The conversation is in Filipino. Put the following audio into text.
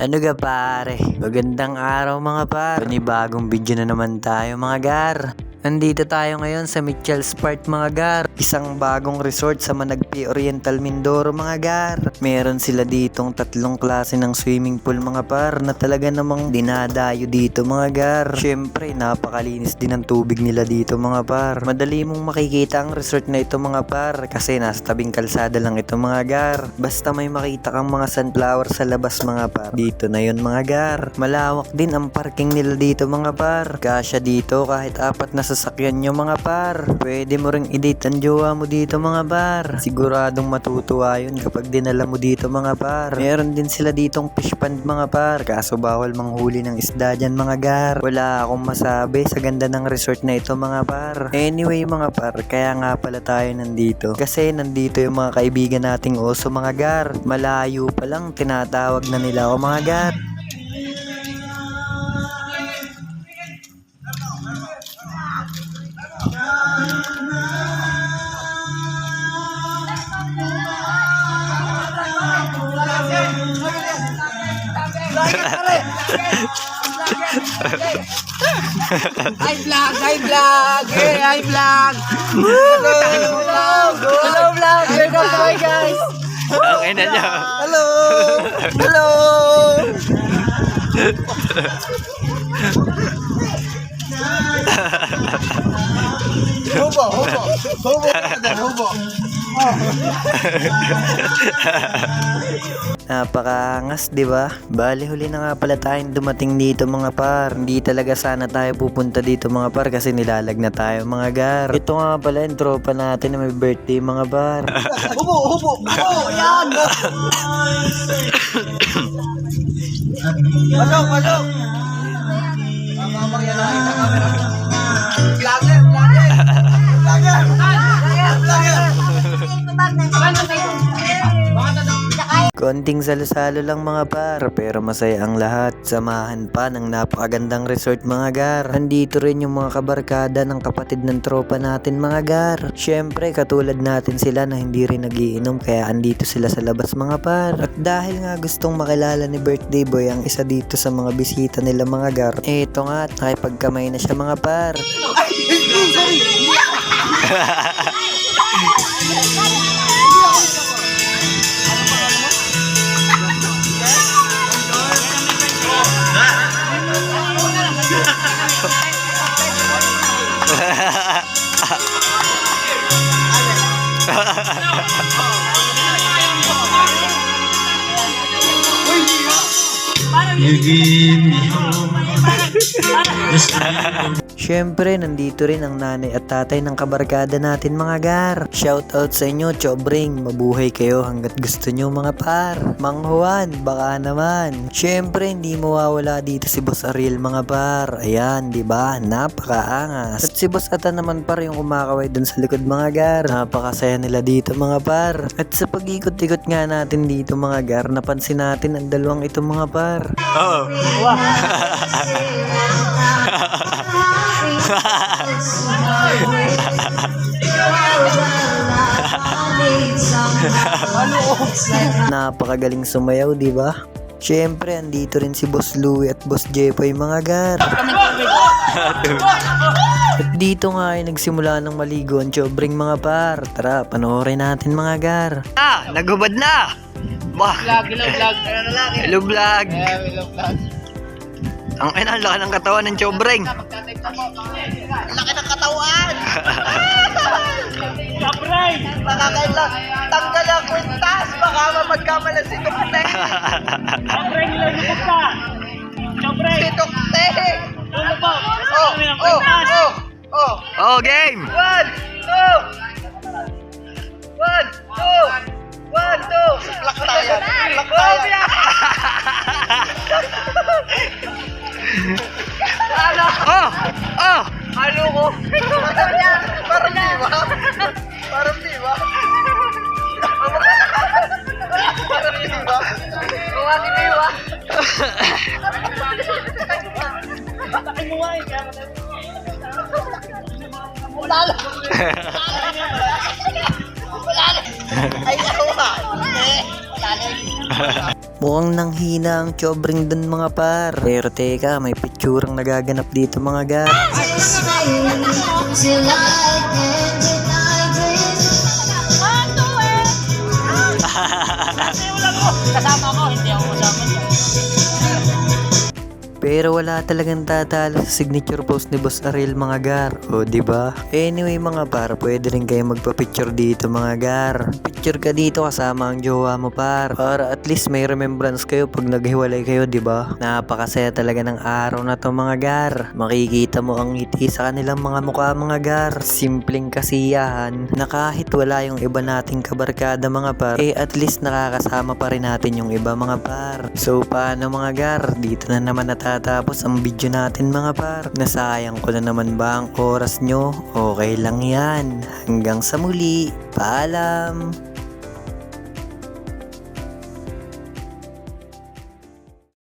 Ano ga pare? Magandang araw mga par. Panibagong video na naman tayo mga gar. Nandito tayo ngayon sa Mitchell's Park mga gar. Isang bagong resort sa Managpi Oriental Mindoro mga gar. Meron sila ditong tatlong klase ng swimming pool mga par na talaga namang dinadayo dito mga gar. Siyempre napakalinis din ang tubig nila dito mga par. Madali mong makikita ang resort na ito mga par kasi nasa tabing kalsada lang ito mga gar. Basta may makita kang mga sunflower sa labas mga par. Dito na yon mga gar. Malawak din ang parking nila dito mga par. Kasya dito kahit apat na sasakyan nyo mga par. Pwede mo ring i-date ang jowa mo dito mga par. Siguradong matutuwa yun kapag dinala mo dito mga par. Meron din sila ditong fish pond mga par. Kaso bawal manghuli ng isda dyan mga gar. Wala akong masabi sa ganda ng resort na ito mga par. Anyway mga par, kaya nga pala tayo nandito. Kasi nandito yung mga kaibigan nating oso mga gar. Malayo pa lang tinatawag na nila ako mga gar. Hi vlog, hi vlog, hey, hi vlog. Hello, hello, hello vlog. Welcome to my guys. Ang ina niya. Hello, hello. Hubo, hubo, hubo dyan, hubo. Napakangas, di ba? Bali, huli na nga pala tayong dumating dito mga par. Hindi talaga sana tayo pupunta dito mga par kasi nilalag na tayo mga gar. Ito nga pala yung tropa natin na may birthday mga par. Hubo, hubo, hubo, yan. Pasok, pasok. Mamamang yan Konting salo-salo lang mga par, pero masaya ang lahat. Samahan pa ng napakagandang resort mga gar. Andito rin yung mga kabarkada ng kapatid ng tropa natin mga gar. Siyempre, katulad natin sila na hindi rin nagiinom kaya andito sila sa labas mga par. At dahil nga gustong makilala ni birthday boy ang isa dito sa mga bisita nila mga gar, eto nga at nakipagkamay na siya mga par. you give me hope. Siyempre, nandito rin ang nanay at tatay ng kabarkada natin mga gar. Shout out sa inyo, Chobring. Mabuhay kayo hanggat gusto nyo mga par. Mang Juan, baka naman. Siyempre, hindi mawawala dito si Boss Ariel mga par. Ayan, di ba? Napakaangas. At si Boss Ata naman par yung kumakaway dun sa likod mga gar. Napakasaya nila dito mga par. At sa pag-ikot-ikot nga natin dito mga gar, napansin natin ang dalawang ito mga par. Napakagaling sumayaw, di ba? Siyempre, andito rin si Boss Louie at Boss Jepoy mga gar. At dito nga ay nagsimula ng maligo ang Chobring mga par. Tara, panoorin natin mga gar. Ah, nagubad na! Bah, Vlog, hello vlog. hello vlog! Hello vlog. Ang ina, ang laki ng katawan ng Chobring. Laki ng katawan. Sabray! Nakakaila. Tanggal ang kwintas. Baka mapagkamalan si Tukte. Sabray, nilagupot ka. Sabray. Si Tukte. Oh, oh, oh, oh. Oh, game! One, two. One, two. One, two. Laktayan. Laktayan. Ano? Oh! Oh! Ano ko? Wala Wala Ay, ako nga. Wala Mukhang nanghina ang chobring dun mga par. Pero teka, may picturang nagaganap dito mga gar. Pero wala talagang tatalo sa signature post ni Boss Ariel mga gar. O, di ba? Anyway mga par, pwede rin kayo magpa-picture dito mga gar. Picture ka dito kasama ang jowa mo par. Para at least may remembrance kayo pag naghiwalay kayo, di ba? Napakasaya talaga ng araw na to mga gar. Makikita mo ang ngiti sa kanilang mga mukha mga gar. Simpleng kasiyahan na kahit wala yung iba nating kabarkada mga par, eh at least nakakasama pa rin natin yung iba mga par. So paano mga gar? Dito na naman natatapos ang video natin mga par. Nasayang ko na naman ba ang oras nyo? Okay lang yan. Hanggang sa muli. Paalam!